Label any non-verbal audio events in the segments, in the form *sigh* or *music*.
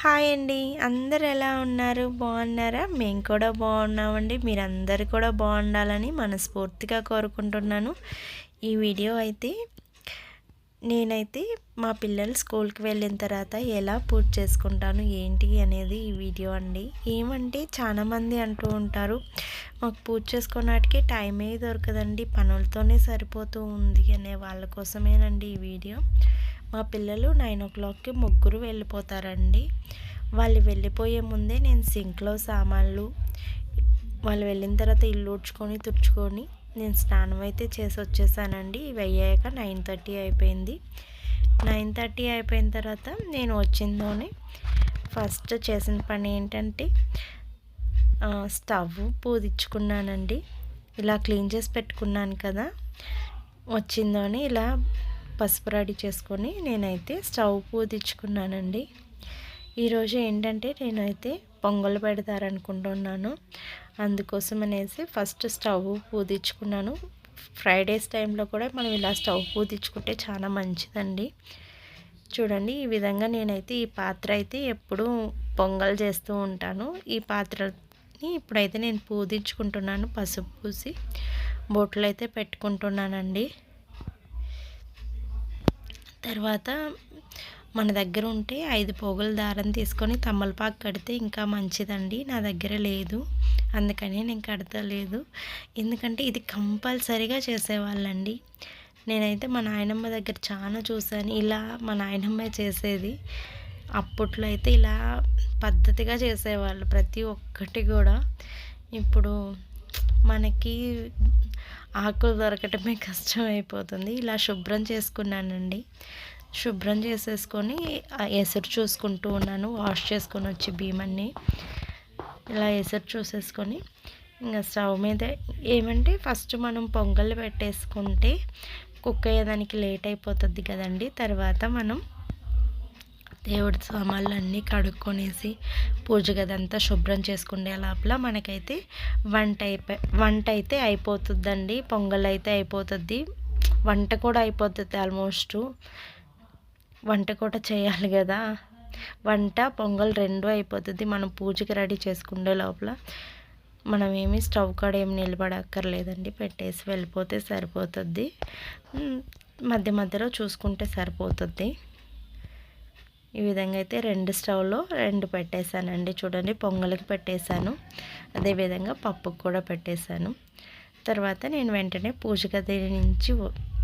Hi అండి. అందరు ఎలా ఉన్నారు? బాగున్నారా? మేము కూడా బాగున్నామండి. మీరందరు కూడా బాగుండాలని మనస్ఫూర్తిగా కోరుకుంటున్నాను. ఈ వీడియో అయితే నేనైతే మా పిల్లలు స్కూల్కి వెళ్ళిన తర్వాత ఎలా పూర్తి చేసుకుంటాను ఏంటి అనేది ఈ వీడియో అండి. ఏమంటే చాలామంది అంటూ ఉంటారు మాకు పూజ చేసుకున్నటికి టైమే దొరకదండి పనులతోనే సరిపోతూ ఉంది అనే వాళ్ళ కోసమేనండి ఈ వీడియో. మా పిల్లలు నైన్ ఓ క్లాక్కి ముగ్గురు వెళ్ళిపోతారండి. వాళ్ళు వెళ్ళిపోయే ముందే నేను సింక్లో సామాన్లు వాళ్ళు వెళ్ళిన తర్వాత ఇల్లు ఊడ్చుకొని తుడుచుకొని నేను స్నానం అయితే చేసి వచ్చేసానండి. ఇవి అయ్యాక నైన్ థర్టీ అయిపోయింది. నైన్ థర్టీ అయిపోయిన తర్వాత నేను వచ్చిందోనే ఫస్ట్ చేసిన పని ఏంటంటే స్టవ్ పూదించుకున్నానండి ఇలా క్లీన్ చేసి పెట్టుకున్నాను కదా వచ్చిందోని ఇలా పసుపు రెడీ చేసుకొని నేనైతే స్టవ్ పూదించుకున్నానండి ఈరోజు ఏంటంటే నేనైతే పొంగలు పెడతారనుకుంటున్నాను. అందుకోసం అనేసి ఫస్ట్ స్టవ్ పూదించుకున్నాను ఫ్రైడేస్ టైంలో కూడా మనం ఇలా స్టవ్ పూదించుకుంటే చాలా మంచిదండి. చూడండి ఈ విధంగా నేనైతే ఈ పాత్ర అయితే ఎప్పుడూ పొంగల్ చేస్తూ ఉంటాను. ఈ పాత్రని ఇప్పుడైతే నేను పూదించుకుంటున్నాను పసుపు పూసి బొట్లు అయితే పెట్టుకుంటున్నానండి. తర్వాత మన దగ్గర ఉంటే ఐదు పోగుల దారం తీసుకొని తమ్మలపాకు కడితే ఇంకా మంచిదండి. నా దగ్గర లేదు. అందుకని నేను కడతలేదు. ఎందుకంటే ఇది కంపల్సరీగా చేసేవాళ్ళండి. నేనైతే మా నాయనమ్మ దగ్గర చాలా చూశాను. ఇలా మా నాయనమ్మ చేసేది. అప్పట్లో అయితే ఇలా పద్ధతిగా చేసేవాళ్ళు ప్రతి ఒక్కటి కూడా. ఇప్పుడు మనకి ఆకులు దొరకటమే *laughs* కష్టం అయిపోతుంది ఇలా శుభ్రం చేసుకున్నానండి. శుభ్రం చేసేసుకొని ఎసరు చూసుకుంటూ ఉన్నాను. వాష్ చేసుకొని వచ్చి భీమన్ని ఇలా ఎసరు చూసేసుకొని ఇంకా స్టవ్ మీద ఏమంటే ఫస్ట్ మనం పొంగల్ పెట్టేసుకుంటే కుక్ అయ్యేదానికి లేట్ అయిపోతుంది కదండి. తర్వాత మనం దేవుడి సామాన్లు అన్నీ కడుక్కొనేసి పూజ గదంతా శుభ్రం చేసుకునే లోపల మనకైతే వంట అయిపోయి వంట అయితే అయిపోతుందండి. పొంగల్ అయితే అయిపోతుంది. వంట కూడా అయిపోతుంది ఆల్మోస్ట్. వంట కూడా చేయాలి కదా వంట పొంగల్ రెండు అయిపోతుంది మనం పూజకి రెడీ చేసుకునే లోపల. మనం ఏమి స్టవ్ కాడ ఏమి నిలబడక్కర్లేదండి. పెట్టేసి వెళ్ళిపోతే సరిపోతుంది. మధ్య మధ్యలో చూసుకుంటే సరిపోతుంది. ఈ విధంగా అయితే రెండు స్టవ్లో రెండు పెట్టేశానండి. చూడండి పొంగలికి పెట్టేశాను. అదేవిధంగా పప్పుకు కూడా పెట్టేశాను. తర్వాత నేను వెంటనే పూజ గది నుంచి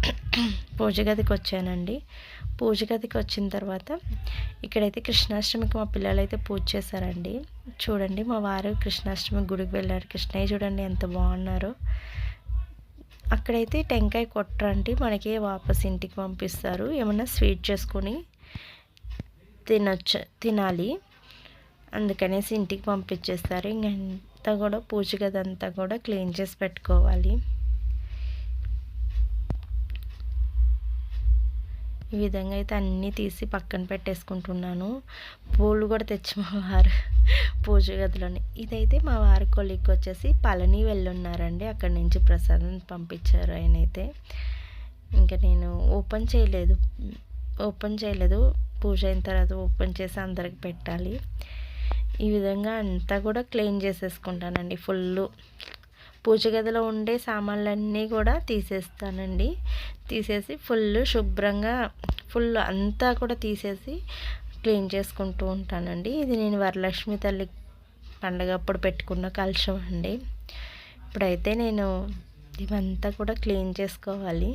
*clears throat* పూజ గదికి వచ్చానండి. పూజ గదికి వచ్చిన తర్వాత ఇక్కడైతే కృష్ణాష్టమికి మా పిల్లలు అయితే పూజ చేశారండి. చూడండి మా వారు కృష్ణాష్టమి గుడికి వెళ్ళారు. కృష్ణయ్య చూడండి ఎంత బాగున్నారు. అక్కడైతే టెంకాయ కొట్టరండి. మనకి వాపస్ ఇంటికి పంపిస్తారు. ఏమన్నా స్వీట్ చేసుకొని తినొచ్చు తినాలి. అందుకనేసి ఇంటికి పంపించేస్తారు. ఇంకంతా కూడా పూజ గదంతా కూడా క్లీన్ చేసి పెట్టుకోవాలి. ఈ విధంగా అయితే అన్నీ తీసి పక్కన పెట్టేసుకుంటున్నాను. పూలు కూడా తెచ్చి మా వారు పూజ గదిలోని. ఇదైతే మా వారి కొలిక్కి వచ్చేసి పళని వెళ్ళున్నారండి. అక్కడి నుంచి ప్రసాదం పంపించారు ఆయన అయితే ఇంకా నేను ఓపెన్ చేయలేదు. ఓపెన్ చేయలేదు. పూజ అయిన తర్వాత ఓపెన్ చేసి అందరికి పెట్టాలి. ఈ విధంగా అంతా కూడా క్లీన్ చేసేసుకుంటానండి. ఫుల్ పూజ గదిలో ఉండే సామాన్లన్నీ కూడా తీసేస్తానండి. తీసేసి ఫుల్ శుభ్రంగా ఫుల్ అంతా కూడా తీసేసి క్లీన్ చేసుకుంటూ ఉంటానండి. ఇది నేను వరలక్ష్మి తల్లి పండగప్పుడు పెట్టుకున్న కలుషం అండి. ఇప్పుడైతే నేను ఇవంతా కూడా క్లీన్ చేసుకోవాలి.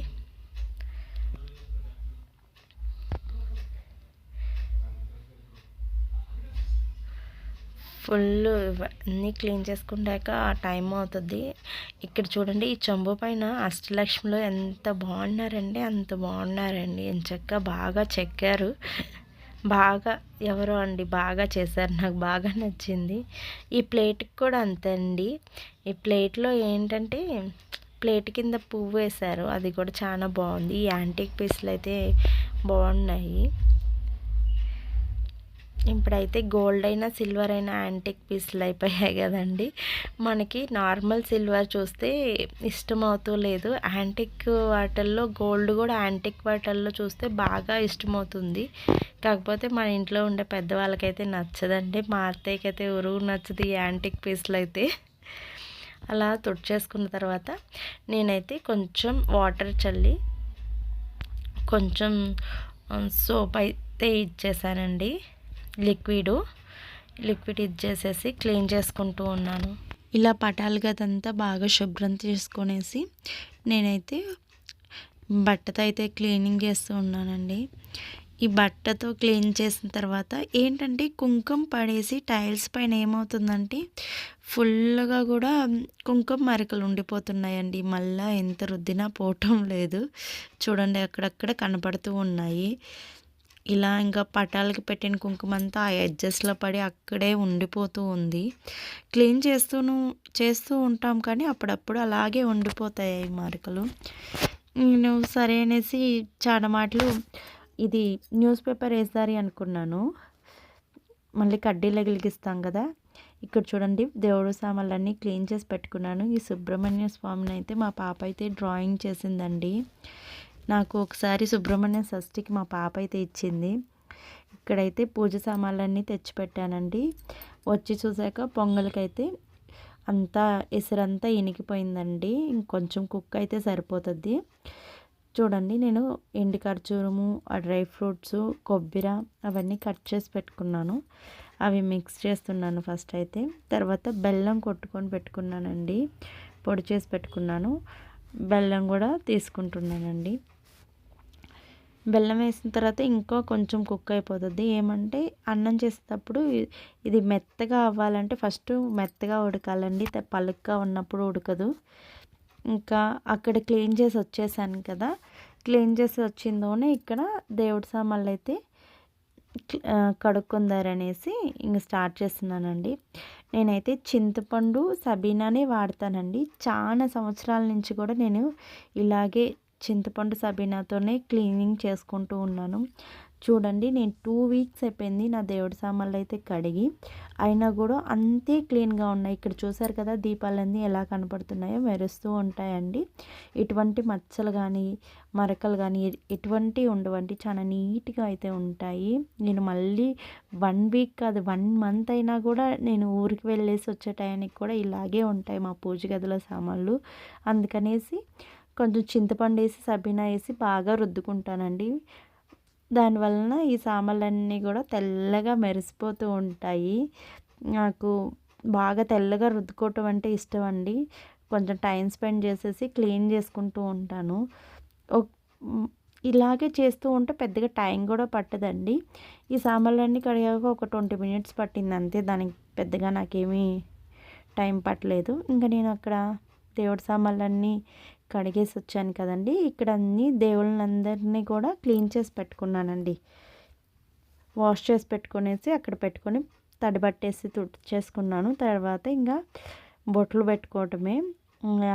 ఫుల్ అన్నీ క్లీన్ చేసుకుంటాక టైం అవుతుంది. ఇక్కడ చూడండి ఈ చెంబు పైన అష్టలక్ష్మిలో ఎంత బాగున్నారండి అంత బాగున్నారండి. ఎంచక్క బాగా చెక్కారు. బాగా ఎవరో అండి బాగా చేశారు. నాకు బాగా నచ్చింది. ఈ ప్లేట్కి కూడా అంతే అండి ఈ ప్లేట్లో ఏంటంటే ప్లేట్ కింద పువ్వు వేశారు. అది కూడా చాలా బాగుంది. ఈ యాంటిక్ పీస్లు అయితే బాగున్నాయి. ఇప్పుడైతే గోల్డ్ అయినా సిల్వర్ అయినా యాంటిక్ పీస్లు అయిపోయాయి కదండి. మనకి నార్మల్ సిల్వర్ చూస్తే ఇష్టమవుతూ లేదు. యాంటిక్ వాటల్లో గోల్డ్ కూడా యాంటిక్ వాటల్లో చూస్తే బాగా ఇష్టమవుతుంది. కాకపోతే మన ఇంట్లో ఉండే పెద్దవాళ్ళకైతే నచ్చదండి. మా అత్తయ్యకైతే ఉరుగు ఉరువు నచ్చదు ఈ యాంటిక్ పీస్లు అయితే. అలా తుడిచేసుకున్న తర్వాత నేనైతే కొంచెం వాటర్ చల్లి కొంచెం సోప్ అయితే ఇచ్చేసానండి. లిక్విడ్ లిక్విడ్ ఇది చేసేసి క్లీన్ చేసుకుంటూ ఉన్నాను. ఇలా పటాలు గదంతా బాగా శుభ్రం చేసుకునేసి నేనైతే బట్టతో అయితే క్లీనింగ్ చేస్తూ ఉన్నానండి. ఈ బట్టతో క్లీన్ చేసిన తర్వాత ఏంటంటే కుంకుమ పడేసి టైల్స్ పైన ఏమవుతుందంటే ఫుల్గా కూడా కుంకుమ మరకలు ఉండిపోతున్నాయండి. మళ్ళీ ఎంత రుద్దినా పోవటం లేదు. చూడండి అక్కడక్కడ కనపడుతూ ఉన్నాయి. ఇలా ఇంకా పటాలకి పెట్టిన కుంకుమ అంతా ఆ ఎడ్జస్ట్లో పడి అక్కడే ఉండిపోతూ ఉంది. క్లీన్ చేస్తూను చేస్తూ ఉంటాం కానీ అప్పుడప్పుడు అలాగే ఉండిపోతాయి ఈ మరకలు. నేను సరే అనేసి చాలా మాటలు ఇది న్యూస్ పేపర్ వేసారి అనుకున్నాను. మళ్ళీ కడ్డీలు వెలిగిస్తాం కదా. ఇక్కడ చూడండి దేవుడు సామాన్లన్నీ క్లీన్ చేసి పెట్టుకున్నాను. ఈ సుబ్రహ్మణ్య స్వామిని అయితే మా పాప అయితే డ్రాయింగ్ చేసిందండి. నాకు ఒకసారి సుబ్రహ్మణ్య షష్ఠికి మా పాప అయితే ఇచ్చింది. ఇక్కడైతే పూజ సామాన్లన్నీ తెచ్చిపెట్టానండి. వచ్చి చూసాక పొంగల్కైతే అంతా ఎసరంతా ఇనికిపోయిందండి ఇంకొంచెం కుక్ అయితే సరిపోతుంది. చూడండి నేను ఎండి ఖర్జూరము ఆ డ్రై ఫ్రూట్స్ కొబ్బరి అవన్నీ కట్ చేసి పెట్టుకున్నాను. అవి మిక్స్ చేస్తున్నాను ఫస్ట్ అయితే. తర్వాత బెల్లం కొట్టుకొని పెట్టుకున్నానండి. పొడి చేసి పెట్టుకున్నాను. బెల్లం కూడా తీసుకుంటున్నానండి. బెల్లం వేసిన తర్వాత ఇంకా కొంచెం కుక్ అయిపోతుంది. ఏమంటే అన్నం చేసేటప్పుడు ఇది మెత్తగా అవ్వాలంటే ఫస్ట్ మెత్తగా ఉడకాలండి. పలుగ్గా ఉన్నప్పుడు ఉడకదు. ఇంకా అక్కడ క్లీన్ చేసి వచ్చేసాను కదా. క్లీన్ చేసి వచ్చిందోనే ఇక్కడ దేవుడి సామాన్లు అయితే కడుక్కుందారనేసి ఇంక స్టార్ట్ చేస్తున్నానండి. నేనైతే చింతపండు సబీనానే వాడతానండి. చాలా సంవత్సరాల నుంచి కూడా నేను ఇలాగే చింతపండు సబీనాతోనే క్లీనింగ్ చేసుకుంటూ ఉన్నాను. చూడండి నేను టూ వీక్స్ అయిపోయింది నా దేవుడి సామాన్లు అయితే కడిగి అయినా కూడా అంతే క్లీన్గా ఉన్నాయి. ఇక్కడ చూసారు కదా దీపాలన్నీ ఎలా కనపడుతున్నాయో మెరుస్తూ ఉంటాయండి. ఇటువంటి మచ్చలు కానీ మరకలు కానీ ఎటువంటి ఉండవండి. చాలా నీట్గా అయితే ఉంటాయి. నేను మళ్ళీ వన్ వీక్ కాదు వన్ మంత్ అయినా కూడా నేను ఊరికి వెళ్ళేసి వచ్చే టైంకి కూడా ఇలాగే ఉంటాయి మా పూజ గదిలో సామాన్లు. అందుకనేసి కొంచెం చింతపండు వేసి సబీనా వేసి బాగా రుద్దుకుంటానండి. దానివలన ఈ సామాన్లన్నీ కూడా తెల్లగా మెరిసిపోతూ ఉంటాయి. నాకు బాగా తెల్లగా రుద్దుకోవటం అంటే ఇష్టం అండి కొంచెం టైం స్పెండ్ చేసేసి క్లీన్ చేసుకుంటూ ఉంటాను. ఇలాగే చేస్తూ ఉంటే పెద్దగా టైం కూడా పట్టదండి. ఈ సామాన్లన్నీ కడిగాక ఒక ట్వంటీ మినిట్స్ పట్టింది అంతే. దానికి పెద్దగా నాకేమీ టైం పట్టలేదు. ఇంకా నేను అక్కడ దేవుడి సామాన్లన్నీ కడిగేసి వచ్చాను కదండి. ఇక్కడ అన్ని దేవుళ్ళందరినీ కూడా క్లీన్ చేసి పెట్టుకున్నానండి. వాష్ చేసి పెట్టుకునేసి అక్కడ పెట్టుకొని తడిబట్టేసి చేసుకున్నాను తర్వాత ఇంకా బొట్లు పెట్టుకోవటమే.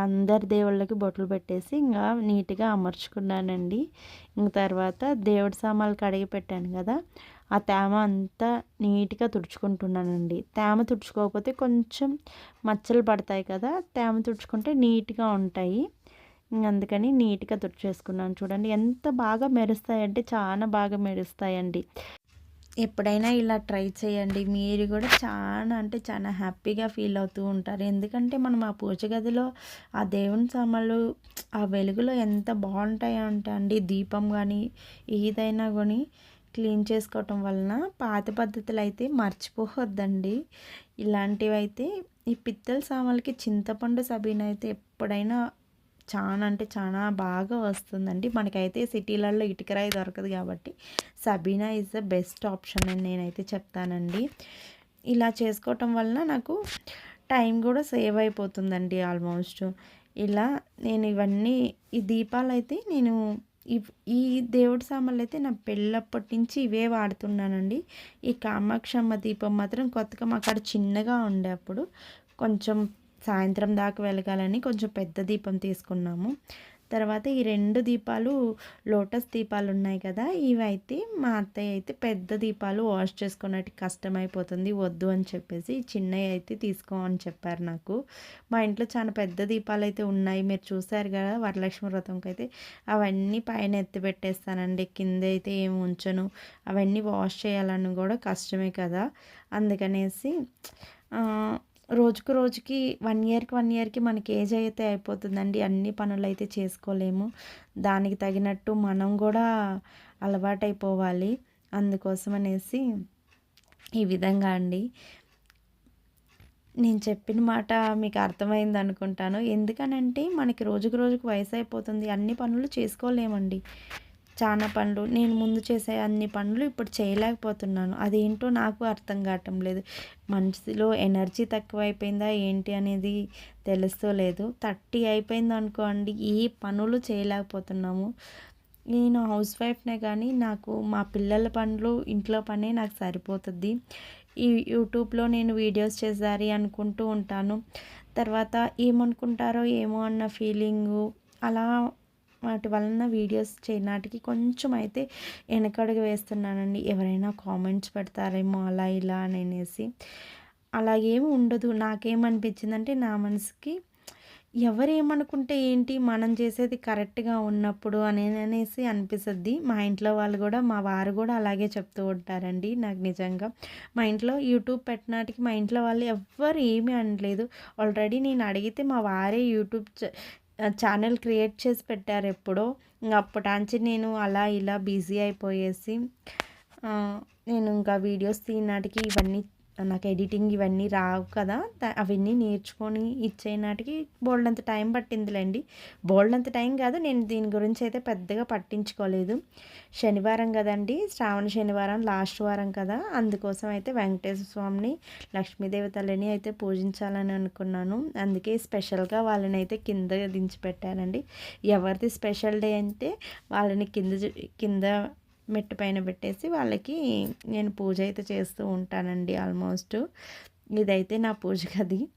అందరి దేవుళ్ళకి బొట్లు పెట్టేసి ఇంకా నీట్గా అమర్చుకున్నానండి. ఇంక తర్వాత దేవుడి సామాన్లు కడిగి పెట్టాను కదా. ఆ తేమ అంతా నీట్గా తుడుచుకుంటున్నానండి. తేమ తుడుచుకోకపోతే కొంచెం మచ్చలు పడతాయి కదా. తేమ తుడుచుకుంటే నీట్గా ఉంటాయి. అందుకని నీట్గా తుడిచేసుకున్నాను. చూడండి ఎంత బాగా మెరుస్తాయంటే చాలా బాగా మెరుస్తాయండి. ఎప్పుడైనా ఇలా ట్రై చేయండి. మీరు కూడా చాలా అంటే చాలా హ్యాపీగా ఫీల్ అవుతూ ఉంటారు. ఎందుకంటే మనం ఆ పూజ గదిలో ఆ దేవుని సామాన్లు ఆ వెలుగులో ఎంత బాగుంటాయో అంటే అండి. దీపం కానీ ఏదైనా కానీ క్లీన్ చేసుకోవటం వలన పాత పద్ధతులు అయితే మర్చిపోవద్దండి. ఇలాంటివి అయితే ఈ పిత్తల సామాన్లకి చింతపండు సబీన్ అయితే ఎప్పుడైనా చాలా అంటే చాలా బాగా వస్తుందండి. మనకైతే సిటీలలో ఇటుకరాయి దొరకదు కాబట్టి సబీనా ఈజ్ ద బెస్ట్ ఆప్షన్ అని నేనైతే చెప్తానండి. ఇలా చేసుకోవటం వలన నాకు టైం కూడా సేవ్ అయిపోతుందండి ఆల్మోస్ట్. ఇలా నేను ఇవన్నీ ఈ దీపాలు అయితే నేను ఈ దేవుడి సామాన్లు అయితే నా పెళ్ళప్పటి నుంచి ఇవే వాడుతున్నానండి. ఈ కామాక్షమ్మ దీపం మాత్రం కొత్తగా మా కాడ చిన్నగా ఉండే అప్పుడు కొంచెం సాయంత్రం దాకా వెలగాలని కొంచెం పెద్ద దీపం తీసుకున్నాము. తర్వాత ఈ రెండు దీపాలు లోటస్ దీపాలు ఉన్నాయి కదా ఇవైతే మా అత్తయ్య అయితే పెద్ద దీపాలు వాష్ చేసుకున్నట్టు కష్టమైపోతుంది వద్దు అని చెప్పేసి చిన్నవి అయితే తీసుకో అని చెప్పారు నాకు. మా ఇంట్లో చాలా పెద్ద దీపాలు అయితే ఉన్నాయి మీరు చూసారు కదా వరలక్ష్మి వ్రతంకి అయితే. అవన్నీ పైన ఎత్తి పెట్టేస్తానండి కింద అయితే ఏమి ఉంచను అవన్నీ వాష్ చేయాలని కూడా కష్టమే కదా. అందుకనేసి రోజుకు రోజుకి వన్ ఇయర్కి వన్ ఇయర్కి మనకి ఏజ్ అయితే అయిపోతుందండి. అన్ని పనులు అయితే చేసుకోలేము. దానికి తగినట్టు మనం కూడా అలవాటైపోవాలి. అందుకోసం అనేసి ఈ విధంగా అండి. నేను చెప్పిన మాట మీకు అర్థమైంది అనుకుంటాను. ఎందుకనంటే మనకి రోజుకు రోజుకు వయసు అయిపోతుంది అన్ని పనులు చేసుకోలేమండి. చాలా పనులు నేను ముందు చేసే అన్ని పనులు ఇప్పుడు చేయలేకపోతున్నాను. అదేంటో నాకు అర్థం కావటం లేదు. మనసులో ఎనర్జీ తక్కువైపోయిందా ఏంటి అనేది తెలుస్తలేదు థర్టీ అయిపోయింది అనుకోండి ఏ పనులు చేయలేకపోతున్నాము. నేను హౌస్ వైఫ్నే కానీ నాకు మా పిల్లల పనులు ఇంట్లో పనే నాకు సరిపోతుంది. ఈ యూట్యూబ్లో నేను వీడియోస్ చేసారి అనుకుంటూ ఉంటాను. తర్వాత ఏమనుకుంటారో ఏమో అన్న ఫీలింగు అలా వాటి వలన వీడియోస్ చేయనాటికి కొంచెం అయితే వెనకడుగు వేస్తున్నానండి. ఎవరైనా కామెంట్స్ పెడతారేమో అలా ఇలా అని అనేసి. అలాగేమి ఉండదు. నాకేమనిపించిందంటే నా మనసుకి ఎవరేమనుకుంటే ఏంటి మనం చేసేది కరెక్ట్గా ఉన్నప్పుడు అని అనేసి అనిపిస్తుంది. మా ఇంట్లో వాళ్ళు కూడా మా వారు కూడా అలాగే చెప్తూ ఉంటారండి నాకు నిజంగా. మా ఇంట్లో యూట్యూబ్ పెట్టినాటికి మా ఇంట్లో వాళ్ళు ఎవ్వరు ఏమీ అనలేదు. ఆల్రెడీ నేను అడిగితే మా వారే యూట్యూబ్ ఛానల్ క్రియేట్ చేసి పెట్టారు ఎప్పుడో. ఇంకా అప్పటాంచి నేను అలా ఇలా బిజీ అయిపోయేసి నేను ఇంకా వీడియోస్ తీనాటికి ఇవన్నీ నాకు ఎడిటింగ్ ఇవన్నీ రావు కదా అవన్నీ నేర్చుకొని ఇచ్చే నాటికి బోల్డ్ అంత టైం పట్టిందిలేండి. బోల్డ్ అంత టైం కాదు నేను దీని గురించి అయితే పెద్దగా పట్టించుకోలేదు. శనివారం కదండి శ్రావణ శనివారం లాస్ట్ వారం కదా అందుకోసం అయితే వెంకటేశ్వర స్వామిని లక్ష్మీదేవి తల్లిని అయితే పూజించాలని అనుకున్నాను. అందుకే స్పెషల్గా వాళ్ళని అయితే కింద దించి పెట్టానండి. ఎవరిది స్పెషల్ డే అంటే వాళ్ళని కింద కింద మెట్టు పైన పెట్టేసి వాళ్ళకి నేను పూజ అయితే చేస్తూ ఉంటానండి ఆల్మోస్ట్. ఇదైతే నా పూజ గది.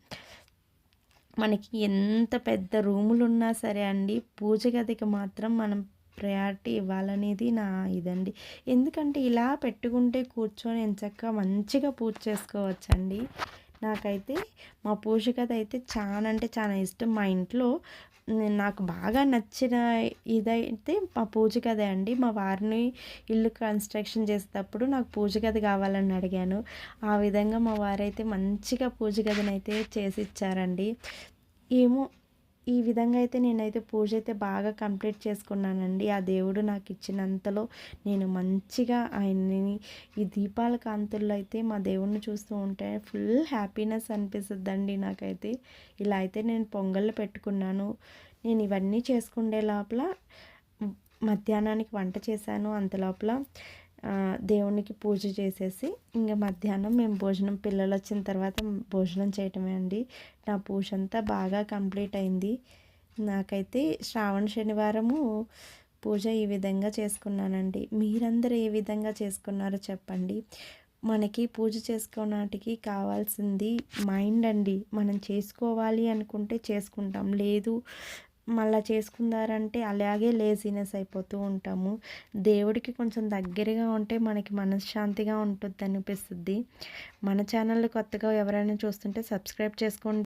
మనకి ఎంత పెద్ద రూములు ఉన్నా సరే అండి పూజ గదికి మాత్రం మనం ప్రయారిటీ ఇవ్వాలనేది నా ఇదండి. ఎందుకంటే ఇలా పెట్టుకుంటే కూర్చొని ఎంచక్క మంచిగా పూజ చేసుకోవచ్చండి. నాకైతే మా పోషకత అయితే చాలా అంటే చాలా ఇష్టం. మా ఇంట్లో నాకు బాగా నచ్చిన ఇదైతే మా పూజ అండి. మా వారిని ఇల్లు కన్స్ట్రక్షన్ చేసేటప్పుడు నాకు పూజ కావాలని అడిగాను. ఆ విధంగా మా వారైతే మంచిగా పూజ గదిని అయితే చేసి ఇచ్చారండి ఏమో ఈ విధంగా అయితే నేనైతే పూజ అయితే బాగా కంప్లీట్ చేసుకున్నానండి. ఆ దేవుడు నాకు ఇచ్చినంతలో నేను మంచిగా ఆయన్ని ఈ దీపాల కాంతుల్లో అయితే మా దేవుడిని చూస్తూ ఉంటే ఫుల్ హ్యాపీనెస్ అనిపిస్తుందండి నాకైతే. ఇలా అయితే నేను పొంగళ్ళు పెట్టుకున్నాను. నేను ఇవన్నీ చేసుకుండే లోపల మధ్యాహ్నానికి వంట చేశాను. అంత లోపల దేవునికి పూజ చేసేసి ఇంకా మధ్యాహ్నం మేము భోజనం పిల్లలు వచ్చిన తర్వాత భోజనం చేయటమే అండి. నా పూజ అంతా బాగా కంప్లీట్ అయింది. నాకైతే శ్రావణ శనివారము పూజ ఈ విధంగా చేసుకున్నానండి. మీరందరూ ఏ విధంగా చేసుకున్నారో చెప్పండి. మనకి పూజ చేసుకోనాటికి కావాల్సింది మైండ్ అండి. మనం చేసుకోవాలి అనుకుంటే చేసుకుంటాం. లేదు మళ్ళీ చేసుకుందారంటే అలాగే లేజినెస్ అయిపోతూ ఉంటాము. దేవుడికి కొంచెం దగ్గరగా ఉంటే మనకి మనశ్శాంతిగా ఉంటుంది అనిపిస్తుంది మన ఛానల్ కొత్తగా ఎవరైనా చూస్తుంటే సబ్స్క్రైబ్ చేసుకోండి.